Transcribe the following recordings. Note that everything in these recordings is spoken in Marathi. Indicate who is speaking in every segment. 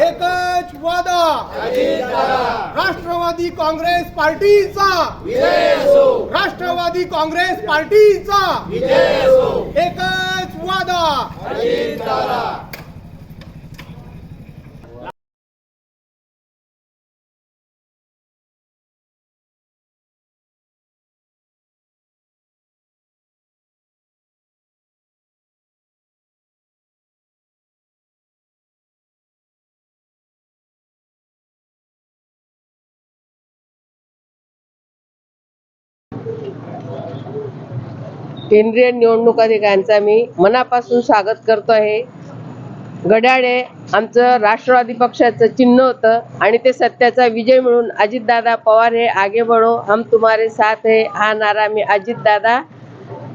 Speaker 1: एकच वादा. राष्ट्रवादी काँग्रेस पार्टीचा. राष्ट्रवादी काँग्रेस पार्टीचा. एकच वादा.
Speaker 2: केंद्रीय निवडणूक अधिकाऱ्यांचा मी मनापासून स्वागत करतो आहे. घड्याळे आमचं राष्ट्रवादी पक्षाचं चिन्ह होतं आणि ते सत्याचा विजय मिळून अजितदादा पवार हे आगे बढो हम तुम्हारे साथ हे हा नारा मी अजितदादा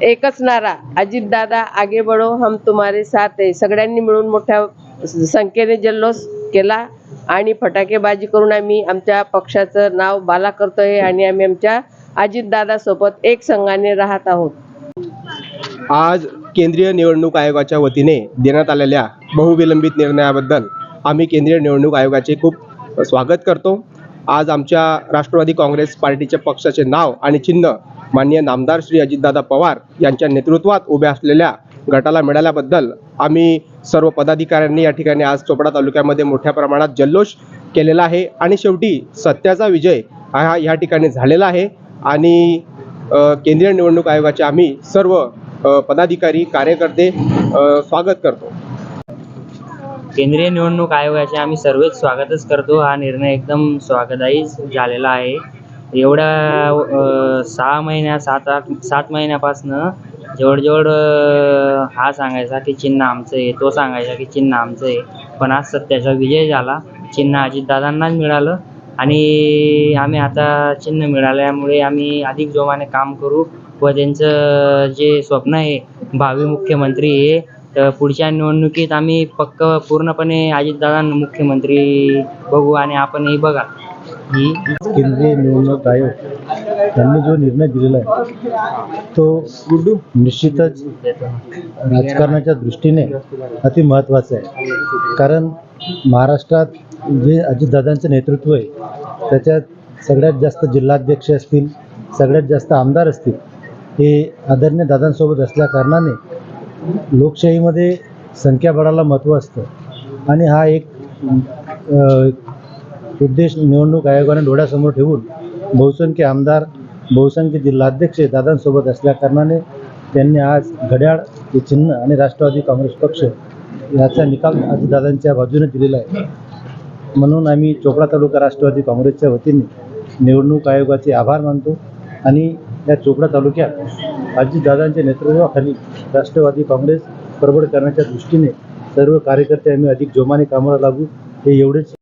Speaker 2: एकच नारा अजितदादा आगे बढो हम तुम्हारे साथ आहे सगळ्यांनी मिळून मोठ्या संख्येने जल्लोष केला आणि फटाकेबाजी करून आम्ही आमच्या पक्षाचं नाव बाला करतोय आणि आम्ही आमच्या अजितदादासोबत एक संघाने राहत आहोत.
Speaker 3: आज केंद्रीय निवडणूक आयोगाच्या वतीने देण्यात आलेल्या बहुविलंबित निर्णयाबद्दल आम्ही केंद्रीय निवडणूक आयोगाचे खूप स्वागत करतो. आज आमच्या राष्ट्रवादी काँग्रेस पार्टीच्या पक्षाचे नाव आणि चिन्ह माननीय नामदार श्री अजितदादा पवार यांच्या नेतृत्वात उभ्या असलेल्या गटाला मिळाल्याबद्दल आम्ही सर्व पदाधिकाऱ्यांनी या ठिकाणी आज चोपडा तालुक्यामध्ये मोठ्या प्रमाणात जल्लोष केलेला आहे आणि शेवटी सत्याचा विजय हा या ठिकाणी झालेला आहे. आणि केंद्रीय निवडणूक आयोगाचे आम्ही सर्व पदाधिकारी कार्यकर्ते स्वागत करतो.
Speaker 4: केंद्रीय निवडणूक आयोगाचे आम्ही सर्वच स्वागतच करतो. हा निर्णय एकदम स्वागतदायी झालेला आहे. एवढ्या सहा महिन्या सात आठ सात महिन्यापासनं जवळजवळ हा सांगायचा की चिन्ह आमचं आहे तो सांगायचा की चिन्ह आमचं आहे. पण आज सत्याचा विजय झाला. चिन्ह अजितदादांनाच मिळालं. आणि आम्ही आता चिन्ह मिळाल्यामुळे आम्ही अधिक जोमाने काम करू. व त्यांचं जे स्वप्न आहे भावी मुख्यमंत्री हे तर पुढच्या निवडणुकीत आम्ही पक्क पूर्णपणे अजितदादांना मुख्यमंत्री बघू आणि आपणही बघा. ही
Speaker 5: केंद्रीय निवडणूक आयोग त्यांनी जो निर्णय दिलेला आहे तो निश्चितच राजकारणाच्या दृष्टीने अति महत्त्वाचा आहे. कारण महाराष्ट्रात जे अजितदादांचं नेतृत्व आहे त्याच्यात सगळ्यात जास्त जिल्हाध्यक्ष असतील सगळ्यात जास्त आमदार असतील हे आदरणीय दादांसोबत असल्या कारणाने लोकशाहीमध्ये संख्याबळाला महत्त्व असतं. आणि हा एक उद्देश निवडणूक आयोगाने डोळ्यासमोर ठेवून बहुसंख्य आमदार बहुसंख्य जिल्हाध्यक्ष दादांसोबत असल्या कारणाने त्यांनी आज घड्याळ हे चिन्ह आणि राष्ट्रवादी काँग्रेस पक्ष याचा निकाल आज दादांच्या बाजूने दिलेला आहे. म्हणून आम्ही चोपडा तालुका राष्ट्रवादी काँग्रेसच्या वतीने निवडणूक आयोगाचे आभार मानतो आणि या चोपडा तालुक्यात अजितदादांच्या नेतृत्वाखाली राष्ट्रवादी काँग्रेस प्रबळ करण्याच्या दृष्टीने सर्व कार्यकर्ते आम्ही अधिक जोमाने कामाला लागू हे एवढेच